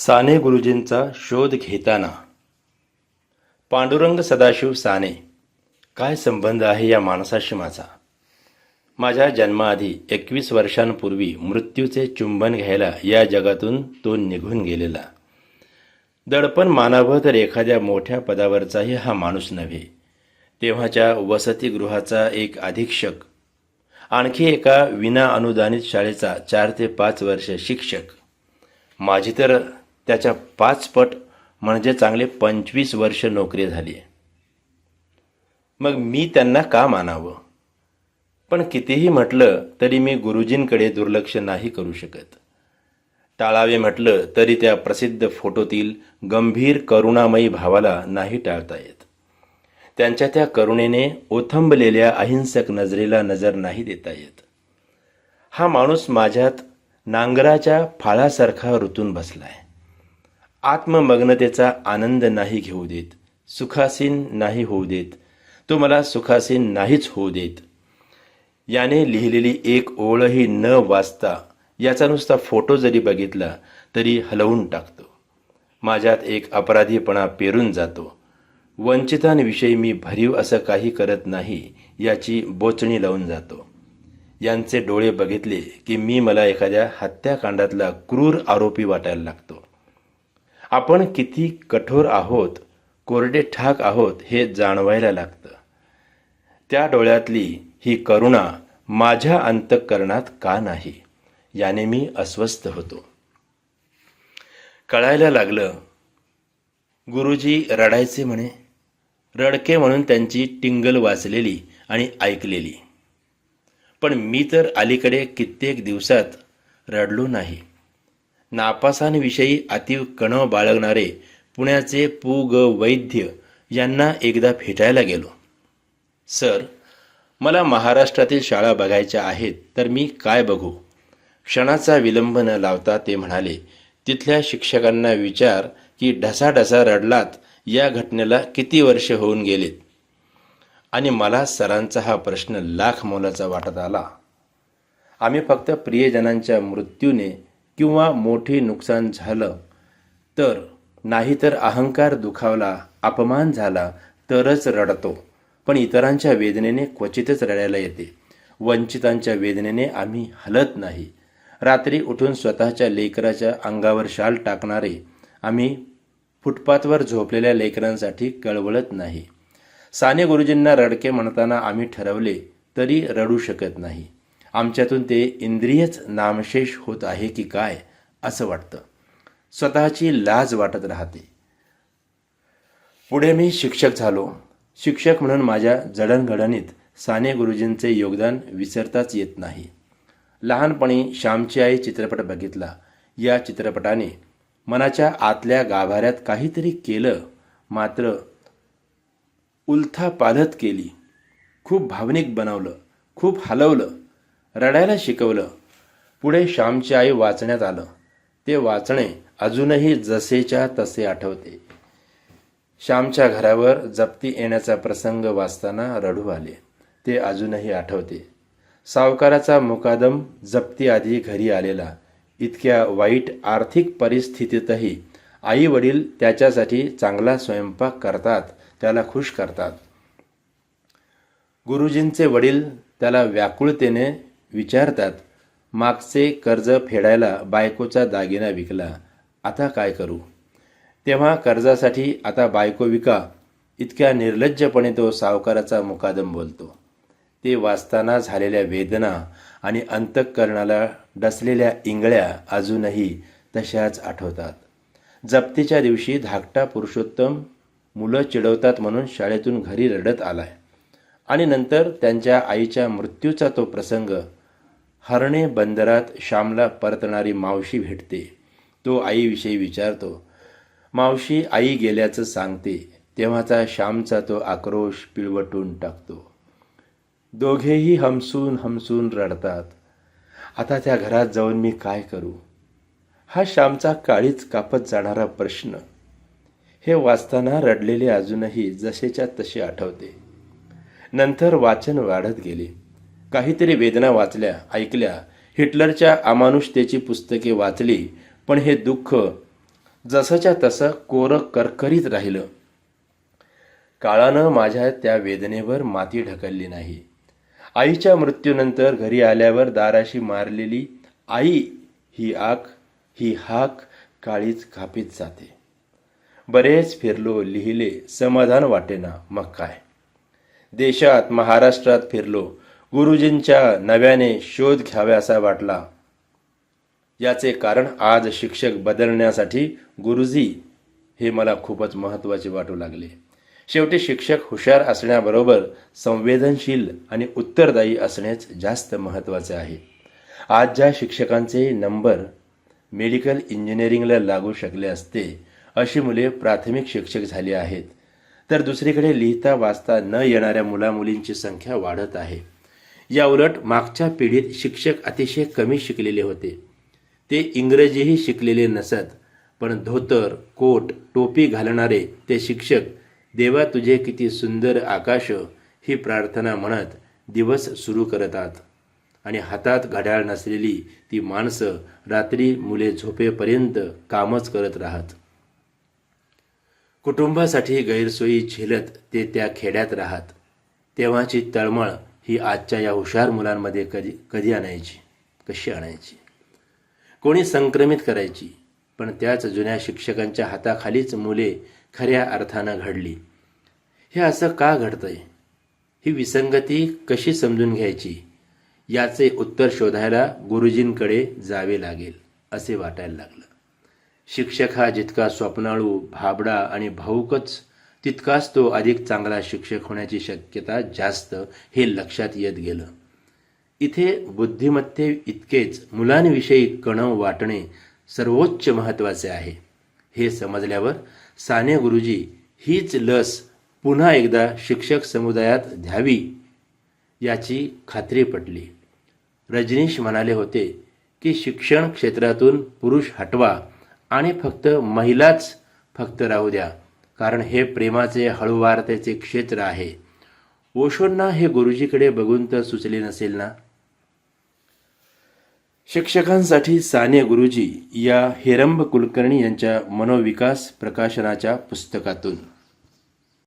साने गुरुजींचा शोध घेताना. पांडुरंग सदाशिव साने काय संबंध आहे या माणसाशी माझा माझ्या जन्माआधी एकवीस वर्षांपूर्वी मृत्यूचे चुंबन घ्यायला या जगातून तो निघून गेलेला. दडपण मानावं तर एखाद्या मोठ्या पदावरचाही हा माणूस नव्हे. तेव्हाच्या वसतिगृहाचा एक अधीक्षक आणखी एका विना अनुदानित शाळेचा चार ते पाच वर्ष शिक्षक. माझी तर त्याच्या पाच पट म्हणजे चांगले पंचवीस वर्ष नोकरी झाली आहे. मग मी त्यांना का मानावं? पण कितीही म्हटलं तरी मी गुरुजींकडे दुर्लक्ष नाही करू शकत. टाळावे म्हटलं तरी त्या प्रसिद्ध फोटोतील गंभीर करुणामयी भावाला नाही टाळता येत. त्यांच्या त्या करुणेने ओथंबलेल्या अहिंसक नजरेला नजर नाही देता येत. हा माणूस माझ्यात नांगराच्या फाळासारखा ऋतून बसलाय. आत्ममग्नतेचा आनंद नाही घेऊ देत सुखासीन नाही होऊ देत तो मला सुखासीन नाहीच होऊ देत. याने लिहिलेली एक ओळही न वाचता याचा नुसता फोटो जरी बघितला तरी हलवून टाकतो. माझ्यात एक अपराधीपणा पेरून जातो. वंचितांविषयी मी भरीव असं काही करत नाही याची बोचणी लावून जातो. यांचे डोळे बघितले की मी मला एखाद्या हत्याकांडातला क्रूर आरोपी वाटायला लागतो. आपण किती कठोर आहोत कोरडे ठाक आहोत हे जाणवायला लागतं. त्या डोळ्यातली ही करुणा माझ्या अंतःकरणात का नाही याने मी अस्वस्थ होतो. कळायला लागलं गुरुजी रडायचे म्हणे. रडके म्हणून त्यांची टिंगल वाचलेली आणि ऐकलेली. पण मी तर अलीकडे कित्येक दिवसात रडलो नाही. नापासांविषयी अतीव कणव बाळगणारे पुण्याचे पु ग वैद्य यांना एकदा भेटायला गेलो. सर मला महाराष्ट्रातील शाळा बघायच्या आहेत तर मी काय बघू? क्षणाचा विलंब न लावता ते म्हणाले तिथल्या शिक्षकांना विचार की ढसाढसा रडलात या घटनेला किती वर्ष होऊन गेलेत? आणि मला सरांचा हा प्रश्न लाख मोलाचा वाटत आला. आम्ही फक्त प्रियजनांच्या मृत्यूने किंवा मोठे नुकसान झालं तर नाहीतर अहंकार दुखावला अपमान झाला तरच रडतो. पण इतरांच्या वेदनेने क्वचितच रडायला येते. वंचितांच्या वेदनेने आम्ही हलत नाही. रात्री उठून स्वतःच्या लेकराच्या अंगावर शाल टाकणारे आम्ही फुटपाथवर झोपलेल्या लेकरांसाठी कळवळत नाही. साने गुरुजींना रडके म्हणताना आम्ही ठरवले तरी रडू शकत नाही. आमच्यातून ते इंद्रियच नामशेष होत आहे की काय असं वाटतं. स्वतःची लाज वाटत राहते. पुढे मी शिक्षक झालो. शिक्षक म्हणून माझ्या जडणघडणीत साने गुरुजींचे योगदान विसरताच येत नाही. लहानपणी श्यामची आई चित्रपट बघितला. या चित्रपटाने मनाच्या आतल्या गाभाऱ्यात काहीतरी केलं मात्र उलथा पालत केली. खूप भावनिक बनवलं खूप हलवलं. रडायला शिकवलं. पुढे श्यामची आई वाचण्यात आलं. ते वाचणे अजूनही जसेच्या तसे आठवते. श्यामच्या घरावर जप्ती येण्याचा प्रसंग वाचताना रडू आले. ते अजूनही आठवते. सावकाराचा मुकादम जप्तीआधी घरी आलेला. इतक्या वाईट आर्थिक परिस्थितीतही आई वडील त्याच्यासाठी चांगला स्वयंपाक करतात त्याला खुश करतात. गुरुजींचे वडील त्याला व्याकुळतेने विचारतात मागचे कर्ज फेडायला बायकोचा दागिना विकला आता काय करू? तेव्हा कर्जासाठी आता बायको विका इतक्या निर्लज्जपणे तो सावकाराचा मुकादम बोलतो. ते वाचताना झालेल्या वेदना आणि अंतःकरणाला डसलेल्या इंगळ्या अजूनही तशाच आठवतात. जप्तीच्या दिवशी धाकटा पुरुषोत्तम मुलं चिडवतात म्हणून शाळेतून घरी रडत आलाय. आणि नंतर त्यांच्या आईच्या मृत्यूचा तो प्रसंग हरणे बंदरात श्यामला परतणारी मावशी भेटते. तो आईविषयी विचारतो मावशी आई गेल्याचं सांगते. तेव्हाचा श्यामचा तो आक्रोश पिळवटून टाकतो. दोघेही हमसून हमसून रडतात. आता त्या घरात जाऊन मी काय करू? हा श्यामचा काळीच कापत जाणारा प्रश्न. हे वाचताना रडलेले अजूनही जसेच्या तसे आठवते. नंतर वाचन वाढत गेले. काहीतरी वेदना वाचल्या ऐकल्या. हिटलरच्या अमानुषतेची पुस्तके वाचली पण हे दुःख जसंच्या तसं कोरं करकरीत राहिलं. काळानं माझ्या त्या वेदनेवर माती ढकलली नाही. आईच्या मृत्यूनंतर घरी आल्यावर दाराशी मारलेली आई ही आक ही हाक काळीच कापीत जाते. बरेच फिरलो लिहिले समाधान वाटेना मग काय? देशात महाराष्ट्रात फिरलो गुरुजींच्या नव्याने शोध घ्याव्यासा वाटला. याचे कारण आज शिक्षक बदलण्यासाठी गुरुजी हे मला खूपच महत्त्वाचे वाटू लागले. शेवटी शिक्षक हुशार असण्याबरोबर संवेदनशील आणि उत्तरदायी असणेच जास्त महत्त्वाचे आहे. आज ज्या शिक्षकांचे नंबर मेडिकल इंजिनिअरिंगला लागू शकले असते अशी मुले प्राथमिक शिक्षक झाली आहेत. तर दुसरीकडे लिहिता वाचता न येणाऱ्या मुलामुलींची संख्या वाढत आहे. या उलट मागच्या पिढीत शिक्षक अतिशय कमी शिकलेले होते. ते इंग्रजीही शिकलेले नसत पण धोतर कोट टोपी घालणारे ते शिक्षक देवा तुझे किती सुंदर आकाश ही प्रार्थना म्हणत दिवस सुरू करतात. आणि हातात घड्याळ नसलेली ती माणसं रात्री मुले झोपेपर्यंत कामच करत राहत. कुटुंबासाठी गैरसोयी झेलत ते त्या खेड्यात राहत. तेव्हाची तळमळ ही आजच्या या हुशार मुलांमध्ये कधी कधी आणायची कशी आणायची? कोणी संक्रमित करायची पण त्याच जुन्या शिक्षकांच्या हाताखालीच मुले खऱ्या अर्थानं घडली. हे असं का घडतंय? ही विसंगती कशी समजून घ्यायची? याचे उत्तर शोधायला गुरुजींकडे जावे लागेल असे वाटायला लागलं. शिक्षक हा जितका स्वप्नाळू भाबडा आणि भाऊकच तितकाच तो अधिक चांगला शिक्षक होण्याची शक्यता जास्त हे लक्षात येत गेलं. इथे बुद्धिमत्ते इतकेच मुलांविषयी कणव वाटणे सर्वोच्च महत्त्वाचे आहे. हे समजल्यावर साने गुरुजी हीच लस पुन्हा एकदा शिक्षक समुदायात द्यावी याची खात्री पटली. रजनीश म्हणाले होते की शिक्षण क्षेत्रातून पुरुष हटवा आणि फक्त महिलाच फक्त राहू द्या. कारण हे प्रेमाचे हळूवारतेचे क्षेत्र आहे. ओशोंना हे गुरुजीकडे बघून तर सुचले नसेल ना? शिक्षकांसाठी साने गुरुजी या हेरंब कुलकर्णी यांच्या मनोविकास प्रकाशनाच्या पुस्तकातून.